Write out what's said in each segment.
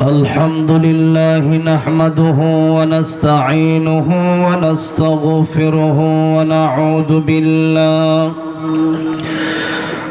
الحمد لله نحمده ونستعينه ونستغفره ونعوذ بالله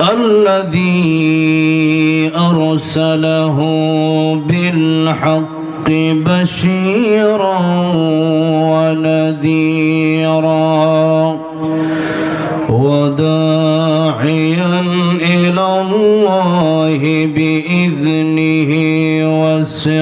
الذي أرسله بالحق بشيرا ونذيرا وداعيا إلى الله بإذنه وسراجا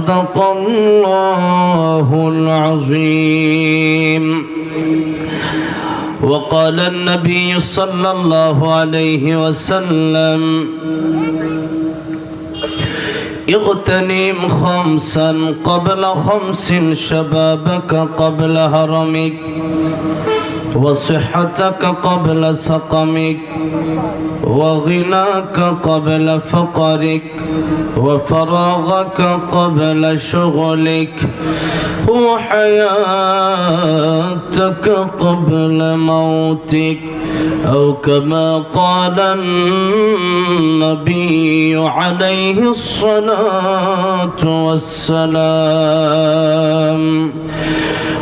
صدق الله العظيم وقال النبي صلى الله عليه وسلم اغتنم خمسا قبل خمس شبابك قبل هرمك وصحتك قبل سقمك وغناك قبل فقرك وفراغك قبل شغلك وحياتك قبل موتك. أو كما قال النبي عليه الصلاة والسلام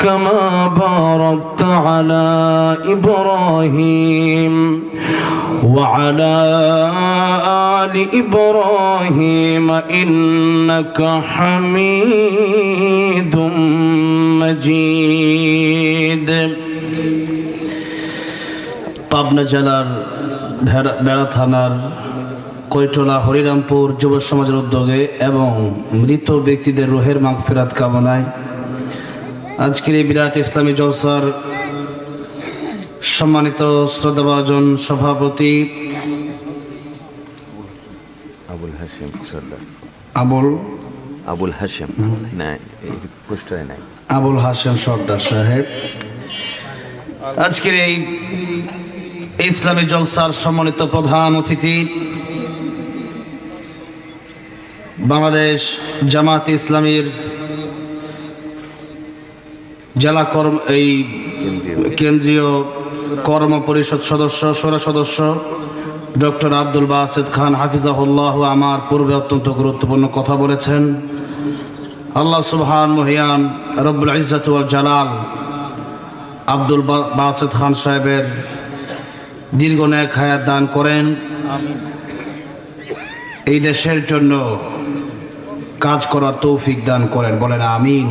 كما باركت على إبراهيم وعلى آل إبراهيم إنك حميد مجيد পাবনা জেলার ভেড়া- বেড়া থানার কৈটলা হরিরামপুর যুব সমাজের উদ্যোগে এবং মৃত ব্যক্তিদের রোহের মাগফিরাত কামনায় আজকের এই বিরাট ইসলামী জলসার সম্মানিত শ্রদ্ধাভাজন সভাপতি আবুল হাসিম আবুল? আবুল হাসিম এই পোস্টারে নাই। আবুল হাসেম সর্দার সাহেব। আজকের এই ইসলামী জলসার সম্মানিত প্রধান অতিথি বাংলাদেশ জামাত ইসলামীর জেলা কর্ম, এই কেন্দ্রীয় কর্ম পরিষদ সদস্য সৌর সদস্য ডক্টর আব্দুল বাসেদ খান হাফিজাহুল্লাহ আমার পূর্বে অত্যন্ত গুরুত্বপূর্ণ কথা বলেছেন। আল্লাহ সুবহান মহিয়ান রব্বুল ইজ্জাতুল জালাল আব্দুল বাসেদ খান সাহেবের দীর্ঘ ন্যাক হায়াত দান করেন। এই দেশের জন্য কাজ করার তৌফিক দান করেন, বলেন আমিন।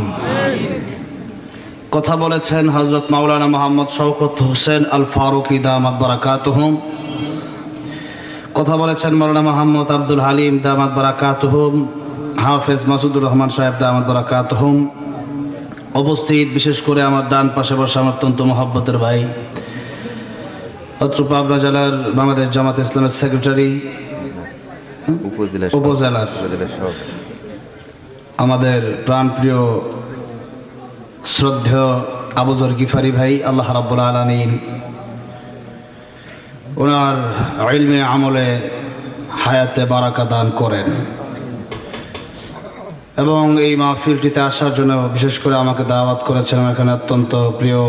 কথা বলেছেন হজরত মাওলানা মোহাম্মদ শওকত হোসেন আল ফারুক দামাত বারাকাতুহুম কথা বলেছেন মৌলানা মোহাম্মদ আব্দুল হালিম দামাত বারাকাতুহুম হাফেজ মাসুদুর রহমান সাহেব দামাত বারাকাতুহুম উপস্থিত বিশেষ করে আমার ডান পাশে বসে আমার অত্যন্ত মহব্বতের ভাই অত্র পাবনা জেলার বাংলাদেশ জামাত ইসলামের সেক্রেটারি উপজেলার। আমাদের প্রাণপ্রিয় শ্রদ্ধেয় আবুজর গিফারি ভাই, আল্লাহ রাব্বুল আলমিন ওনার ইলমে আমলে হায়াতে বারাকা দান করেন। এবং এই মাহফিলটিতে আসার জন্য বিশেষ করে আমাকে দাওয়াত করেছেন এখানে অত্যন্ত প্রিয়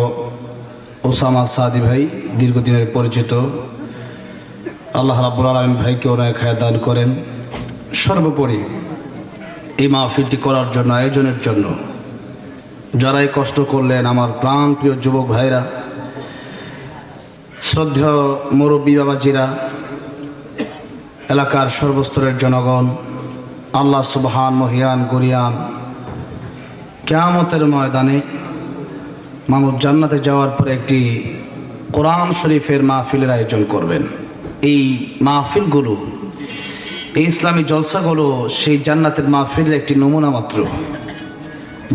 ওসামা সাদি ভাই, দীর্ঘদিনের পরিচিত। আল্লাহ রাব্বুল আলমিন ভাইকে ওনার হায়াত দান করেন। সর্বোপরি এই মাহফিলটি করার জন্য, আয়োজনের জন্য যারাই কষ্ট করলেন আমার প্রাণ প্রিয় যুবক ভাইরা, শ্রদ্ধেয় মুরব্বী বাবাজিরা, এলাকার সর্বস্তরের জনগণ, আল্লাহ সুবহান মহিয়ান গরিয়ান, কেয়ামতের ময়দানে মানুষ জান্নাতে যাওয়ার পরে একটি কোরআন শরীফের মাহফিলের আয়োজন করবেন। এই মাহফিলগুলো, এই ইসলামী জলসাগুলো সেই জান্নাতের মাহফিলের একটি নমুনা মাত্র।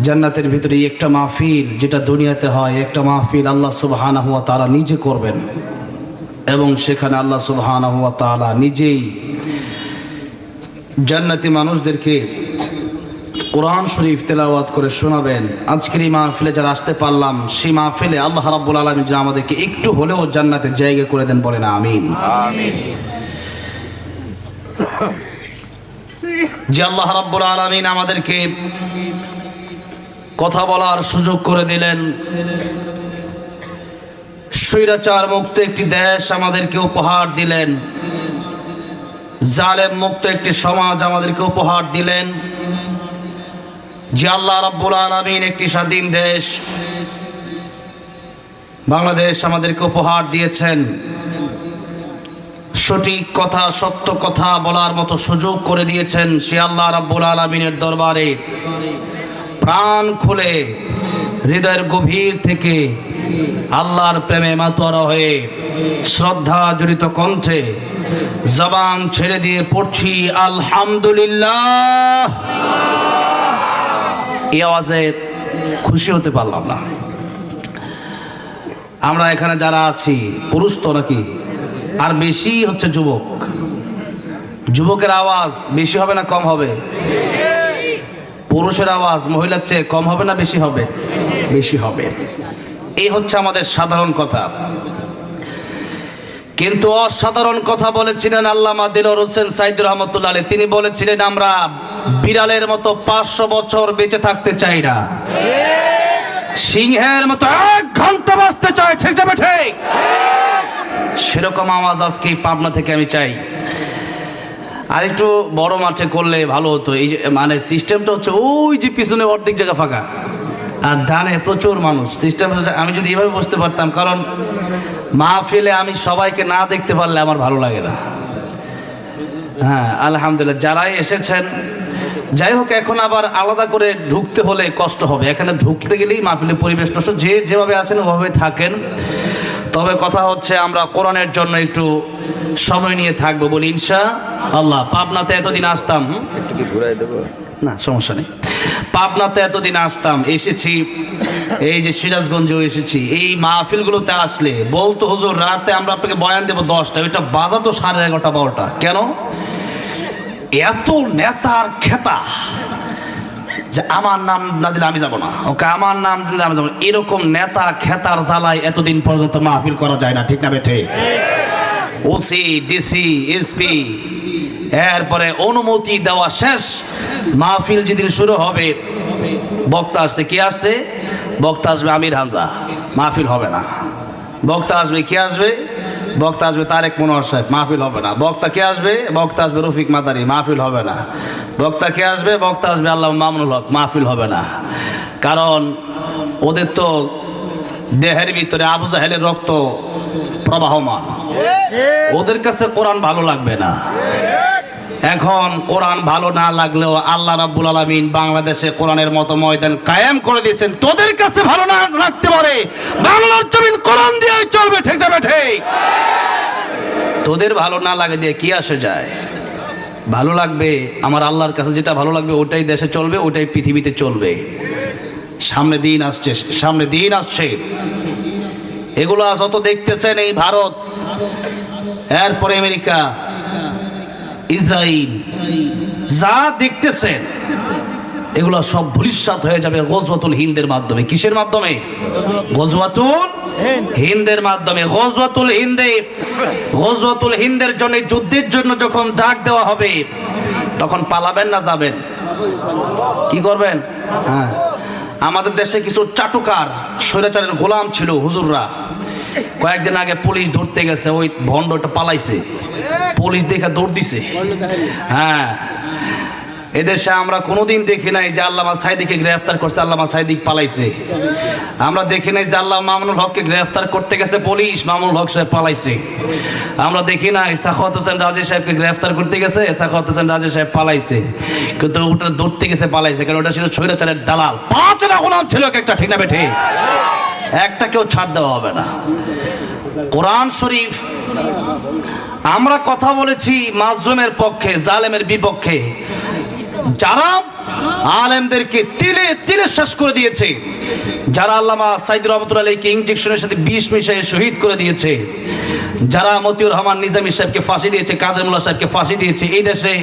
জান্নাতের ভিতরে একটা মাহফিল যেটা দুনিয়াতে হয় একটা মাহফিল আল্লাহ সুবহানা হুয়া তারা নিজে করবেন। এবং সেখানে আল্লাহ সুবহানা হুয়া তালা নিজেই জান্নাতি মানুষদেরকে কোরআন শরীফ তেলাওয়াত করে শোনাবেন। আজকের এই মাহফিলে যারা আসতে পারলাম সেই মাহফিলে আল্লাহ রাব্বুল আলমী যে আমাদেরকে একটু হলেও জান্নাতের জায়গা করে দেন বলেন আমিন। যে আল্লাহ রাব্বুল আলামিন আমাদেরকে কথা বলার সুযোগ করে দিলেন। স্বৈরাচার মুক্ত একটি দেশ আমাদেরকে উপহার দিলেন। জালেম মুক্ত একটি সমাজ আমাদেরকে উপহার দিলেন। যে আল্লাহ রাব্বুল আলামিন একটি স্বাধীন দেশ, বাংলাদেশ আমাদেরকে উপহার দিয়েছেন। সঠিক কথা, সত্য কথা বলার মতো সুযোগ করে দিয়েছেন সে আল্লাহ রাব্বুল আলমিনের দরবারে। প্রাণ খুলে হৃদয়ের গভীর থেকে আল্লাহর প্রেমে মাতোয়ারা হয়ে শ্রদ্ধা জড়িত কণ্ঠে জবান ছেড়ে দিয়ে পড়ছি, আলহামদুলিল্লাহ। এই আওয়াজে খুশি হতে পারলাম না। আমরা এখানে যারা আছি, পুরুষ তো নাকি? আর বেশি হচ্ছে যুবক। যুবকের আওয়াজ বেশি হবে না কম হবে? পুরুষের আওয়াজ মহিলার চেয়ে কম হবে না বেশি হবে? বেশি হবে। এই হচ্ছে আমাদের সাধারণ কথা। কিন্তু অসাধারণ কথা বলেছিলেন আল্লামা দিলর হোসেন সাইদুর রহমতুল্লাহ তিনি বলেছিলেন, আমরা বিড়ালের মতো পাঁচশো বছর বেঁচে থাকতে চাই না। সিংহের মতো এক ঘণ্টা বাঁচতে চাই, ঠিক যাবে ঠিক সেরকম আওয়াজ আজকে পাবনা থেকে আমি চাই। আর একটু বড় মাঠে করলে ভালো হতো। এই যে মানে সিস্টেমটা হচ্ছে ওই যে পিছনে অর্ধেক জায়গা ফাঁকা। আর ডানে প্রচুর মানুষ। সিস্টেম আমি যদি এভাবে বসতে পারতাম, কারণ মাহফিলে আমি সবাইকে না দেখতে পারলে আমার ভালো লাগে না। হ্যাঁ আলহামদুলিল্লাহ, যারাই এসেছেন, যাই হোক, এখন আবার আলাদা করে ঢুকতে হলে কষ্ট হবে। এখানে ঢুকতে গেলেই মাহফিলের পরিবেশ নষ্ট। যে যেভাবে আছেন, ওভাবে থাকেন। তবে কথা হচ্ছে আমরা কোরআনের জন্য একটু সময় নিয়ে থাকব বলি ইনশা আল্লাহ। পাবনাতে এতদিন আসতাম না সমস্যা নেই। পাবনাতে এতদিন আসতাম এসেছি এই যে সিরাজগঞ্জেও এসেছি। এই মাহফিলগুলোতে আসলে বলতো হুজুর রাতে আমরা আপনাকে বয়ান দেবো দশটা ওইটা বাজা তো সাড়ে এগারোটা বারোটা। কেন? এত নেতার খেতা যে আমার নাম না দিলে আমি যাব না। ওকে, আমার নাম দিলে আমি যাব এরকম নেতা খেতার জ্বালায় এতদিন পর্যন্ত মাহফিল করা যায় না, ঠিক না বেঠে? ওসি, ডিসি, এসপি, এরপরে অনুমতি দেওয়া শেষ। মাহফিল যেদিন শুরু হবে, বক্তা আসছে, কে আসছে? বক্তা আসবে আমির হামজা। মাহফিল হবে না। বক্তা আসবে, কে আসবে? বক্তা আসবে তারেক মনোহর সাহেব, মাহফিল হবে না। বক্তা কে আসবে? বক্তা আসবে রফিক মাদারি মাহফিল হবে না। বক্তা কে আসবে? বক্তা আসবে আল্লাহ মামুনুল হক, মাহফিল হবে না। কারণ ওদের তো দেহের ভিতরে আবু জাহেলের রক্ত প্রবাহমান। ওদের কাছে কোরআন ভালো লাগবে না। এখন কোরআন ভালো না লাগলেও আল্লাহ রাব্বুল আলামিন বাংলাদেশে কোরআনের মতো ময়দান কায়েম করে দিয়েছেন। তোদের কাছে ভালো না রাখতে পারে। বাংলার জমিন কোরআন দিয়ে চলবে, ঠিক না ঠিক তোদের ভালো না লাগে দিয়ে কি আসে যায়? ভালো লাগবে, আমার আল্লাহর কাছে যেটা ভালো লাগবে ওটাই দেশে চলবে, ওটাই পৃথিবীতে চলবে। সামনে দিন আসছে, সামনে দিন আসছে। এগুলো যত দেখতেছেন এই ভারত, এরপরে আমেরিকা ইসরায়েল যা দেখতেছেন এগুলো সব ভবিষ্যৎ হয়ে যাবে গজওয়াতুল হিন্দের মাধ্যমে। কিসের মাধ্যমে? গজওয়াতুল হিন্দের মাধ্যমে। গজওয়াতুল হিন্দে, গজওয়াতুল হিন্দের জন্য, যুদ্ধের জন্য যখন ডাক দেওয়া হবে, তখন পালাবেন না যাবেন? কি করবেন? হ্যাঁ। আমাদের দেশে কিছু চাটুকার, স্বৈরাচারের গোলাম ছিল হুজুররা। কয়েকদিন আগে পুলিশ ধরতে গেছে, ওই ভণ্ডটা পালাইছে। পুলিশ দেখে দৌড় দিছে। হ্যাঁ। এদেশে আমরা কোনোদিন দেখি নাই যে আল্লামা সাইদিকে গ্রেফতার করছে, আল্লামা সাইদিক পালাইছে। আমরা দেখি নাই যে আল্লাহ মামুনুল হককে গ্রেফতার করতে গেছে, পুলিশ মামুনুল হক সাহেব পালাইছে। আমরা দেখি নাই সাখাওয়াত হোসেন রাজি সাহেবকে গ্রেফতার করতে গেছে, সাখাওয়াত হোসেন রাজি সাহেব পালাইছে। কিন্তু ওটা ধরতে গেছে, পালাইছে, কারণ ওটা ছিল স্বৈরাচারের দালাল। পাঁচটা গোলাম ছিল একটা, ঠিক না বেঠে? একটা কেউ ছাড় দেওয়া হবে না। কোরআন শরীফ, আমরা কথা বলেছি মাজলুমের পক্ষে, জালেমের বিপক্ষে। যারা আলেমদেরকে তিলে তিলে শেষ করে দিয়েছে, যারা আল্লামা সাইদুর রহমতুল্লাহ আলীকে ইঞ্জেকশনের সাথে বিষ মিশিয়ে শহীদ করে দিয়েছে, যারা মতিউর রহমান নিজামী সাহেবকে ফাঁসি দিয়েছে, কাদের মোল্লা সাহেবকে ফাঁসি দিয়েছে, এই দেশে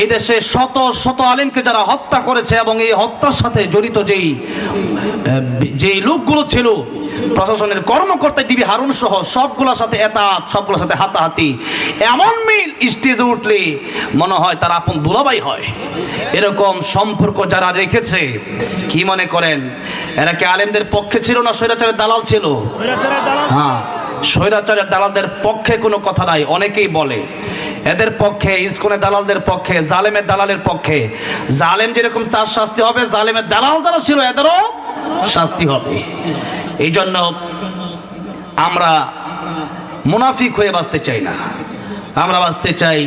এই দেশে শত শত আলেমকে যারা হত্যা করেছে এবং এই হত্যার সাথে জড়িত যেই যেই লোকগুলো ছিল প্রশাসনের কর্মকর্তা ডিবি হারুন সহ সবগুলোর সাথে এতাত সবগুলোর সাথে হাতাহাতি। এমন মিল স্টেজে উঠলে মনে হয় তার আপন দুলাবাই হয়। এরকম সম্পর্ক যারা রেখেছে কি মনে করেন? এরা কি আলেমদের পক্ষে ছিল না স্বৈরাচারের দালাল ছিল। হ্যাঁ স্বৈরাচারের দালালদের পক্ষে কোনো কথা নাই অনেকেই বলে। এদের পক্ষে ইস্কনের দালালদের পক্ষে জালেমের দালালের পক্ষে। জালেম যেরকম তার শাস্তি হবে জালেমের দালাল যারা ছিল এদেরও শাস্তি হবে। এই জন্য আমরা মুনাফিক হয়ে বাঁচতে চাই না। আমরা বাঁচতে চাই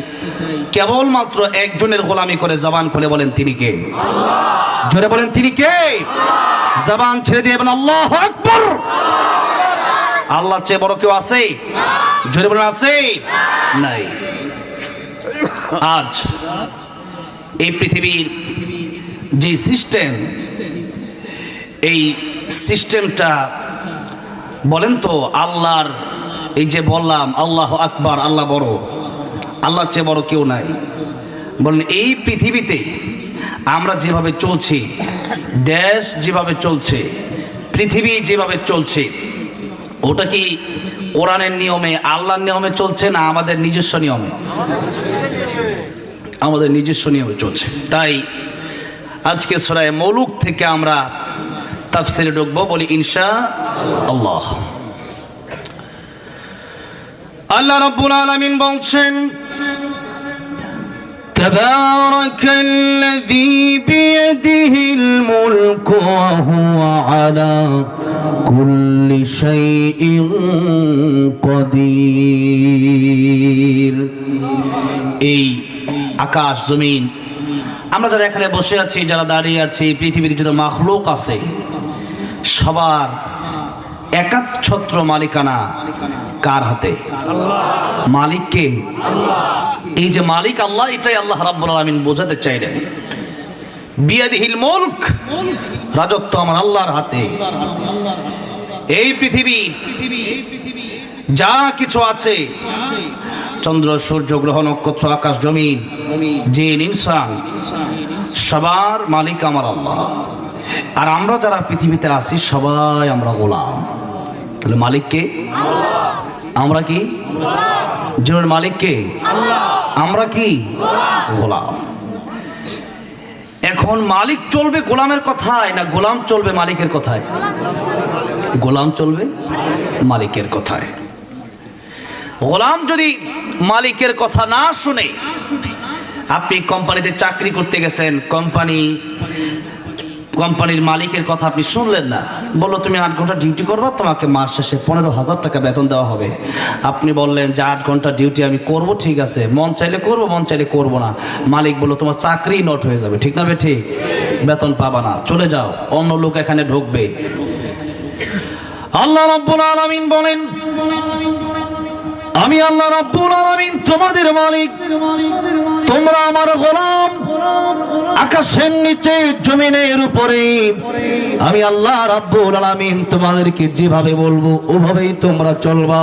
কেবলমাত্র একজনের গোলামি করে জবান খুলে বলেন, তিনি কে? জোরে বলেন, তিনি কে? জবান ছেড়ে দিয়ে আল্লাহ আকবর! আল্লাহ চেয়ে বড় কেউ আছে? জোরে বলেন, আছে? নাই। আজ এই পৃথিবীর যে সিস্টেম, এই সিস্টেমটা বলেন তো, আল্লাহর, এই যে বললাম, আল্লাহ আকবার, আল্লাহ বড়। আল্লাহর চেয়ে বড় কেউ নাই। বলেন, এই পৃথিবীতে আমরা যেভাবে চলছি, দেশ যেভাবে চলছে, পৃথিবী যেভাবে চলছে, ওটা কি কোরআনের নিয়মে, আল্লাহর নিয়মে চলছে না আমাদের নিজস্ব নিয়মে? আমাদের নিজস্ব নিয়মে চলছে। তাই আজকে সরায় মৌলুক থেকে আমরা তাফসিরে ঢুকবো বলি ইনশা আল্লাহ আল্লাহ রাব্বুল আলামিন বলছেন تبارك الذي بيده الملك وهو على كل شيء قدير এই আকাশ জমিন আমরা যারা এখানে বসে আছি, যারা দাঁড়িয়ে আছি, পৃথিবীর যত মাখলুক আছে, সবার একাচ্ছত্র মালিকানা কার হাতে? মালিককে? এই যে মালিক আল্লাহ, এটাই আল্লাহ রাব্বুল আলামিন বোঝাতে চাইলেন। বিয়াদিহিল মুলক, রাজত্ব আমার আল্লাহর হাতে। এই পৃথিবী, যা কিছু আছে চন্দ্র, সূর্য, গ্রহ, নক্ষত্র, আকাশ, জমিন, জিন, ইনসান, সবার মালিক আমার আল্লাহ। আর আমরা যারা পৃথিবীতে আছি, সবাই আমরা গোলাম। তাহলে মালিককে আমরা কি? জনের মালিককে আমরা কি? গোলাম। এখন মালিক চলবে গোলামের কথায় না গোলাম চলবে মালিকের কথায়? গোলাম চলবে মালিকের কথায়। গোলাম যদি মালিকের কথা না শুনে আপনি কোম্পানিতে চাকরি করতে গেছেন, কোম্পানি, কোম্পানির মালিকের কথা আপনি শুনলেন না, বলল, তুমি আট ঘণ্টা ডিউটি করবা, তোমাকে মাস শেষে পনেরো হাজার টাকা বেতন দেওয়া হবে। আপনি বললেন যে, আট ঘণ্টা ডিউটি আমি করব, ঠিক আছে। মন চাইলে করব, মন চাইলে করব না। মালিক বলল, তোমার চাকরি নট হয়ে যাবে, ঠিক না বে, ঠিক? বেতন পাবা না, চলে যাও, অন্য লোক এখানে ঢুকবে। আল্লাহ রাব্বুল আলামিন বলেন আমি আল্লাহ রাব্বুল আলামিন তোমাদের মালিক। তোমরা আমার গোলাম। আকাশের নিচে, জমিনের উপরে। আমি আল্লাহ রাব্বুল আলামিন তোমাদেরকে যেভাবে বলব, ওভাবেই তোমরা চলবা।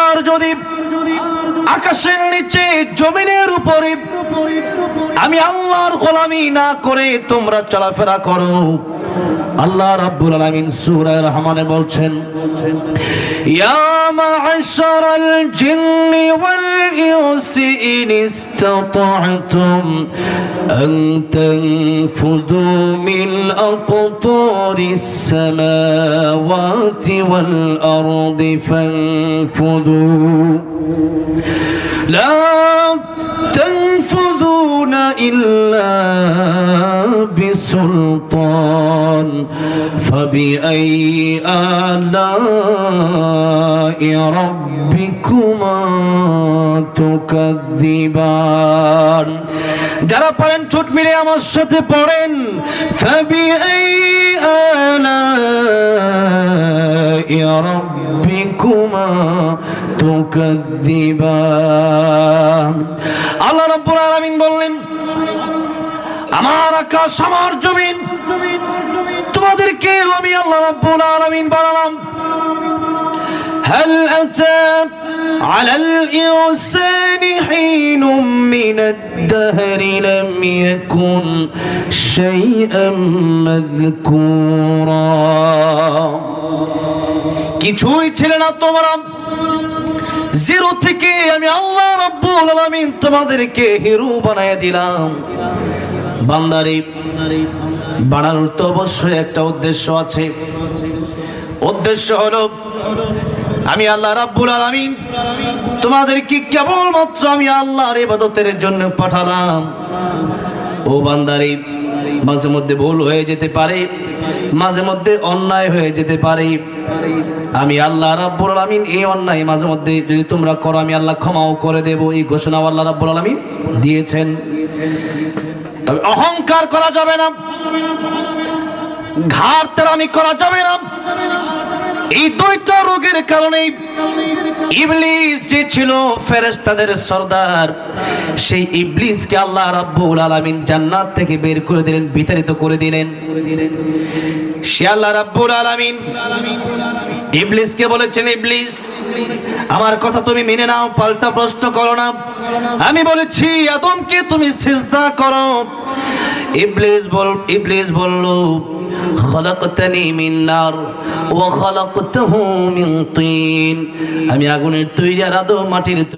আর যদি আকাশের নিচে, জমিনের উপরে, আমি আল্লাহর গোলামি না করে তোমরা চলাফেরা করো। আল্লাহ রাব্বুল আলামিন সূরা রহমানে বলছেন ইয়া মা'শারাল জিন্নি ওয়াল ইনসি ইন ইসতাতা'তুম আন তানফুদু মিন আকতারিস সামাওয়াতি ওয়াল আরদি ফানফুদু لا تنفذون إلا بسلطان فبأي آلاء ربكما تكذبان যারা পারেন ছোট মিলে আমার সাথে পড়েন فبأي آلاء ربكما تكذبان আল্লাহ রাব্বুল আলামিন বললেন আমার আকাশ আমার জমিন তোমাদেরকে আমি আল্লাহ রাব্বুল আলামিন বানালাম هل أتى على الإنسان حين من الدهر لم يكن شيئا مذكورا কিছুই ছিল না তোমরা জিরো থেকে আমি আল্লাহ রব্বুল আলামিন তোমাদেরকে হিরো বানায় দিলাম। বান্দারে, বানানোর তো অবশ্যই একটা উদ্দেশ্য আছে। উদ্দেশ্য হলো, আমি আল্লাহ রাব্বুল আলামিন তোমাদেরকে কেবলমাত্র আমি আল্লাহর ইবাদতের জন্য পাঠালাম। ও বান্দারে মাঝে মধ্যে ভুল হয়ে যেতে পারে, মাঝে মধ্যে অন্যায় হয়ে যেতে পারে। আমি আল্লাহ রাব্বুল আলামিন এই অন্যায় মাঝে মধ্যে যদি তোমরা করো, আমি আল্লাহ ক্ষমাও করে দেব। এই ঘোষণা আল্লাহ রাব্বুল আলামিন দিয়েছেন। তবে অহংকার করা যাবে না, ঘাড় তেরামি করা যাবে না। এই দুইটা রোগের কারণে ইবলিস যে ছিল ফেরেশতাদের সর্দার, সেই ইবলিসকে আল্লাহ রাব্বুল আলামিন জান্নাত থেকে বের করে দিলেন, বিতাড়িত করে দিলেন। সে আল্লাহ রাব্বুল আলামিন ইবলিসকে বলেছেন, ইবলিস, আমার কথা তুমি মেনে নাও, পাল্টা প্রশ্ন করো না। আমি বলেছি, আদমকে তুমি সিজদা করো। ইবলিস বল, ইবলিস বলল, খলাকতানি মিন নার। আমি আগুনের তৈরি আর আদৌ মাটির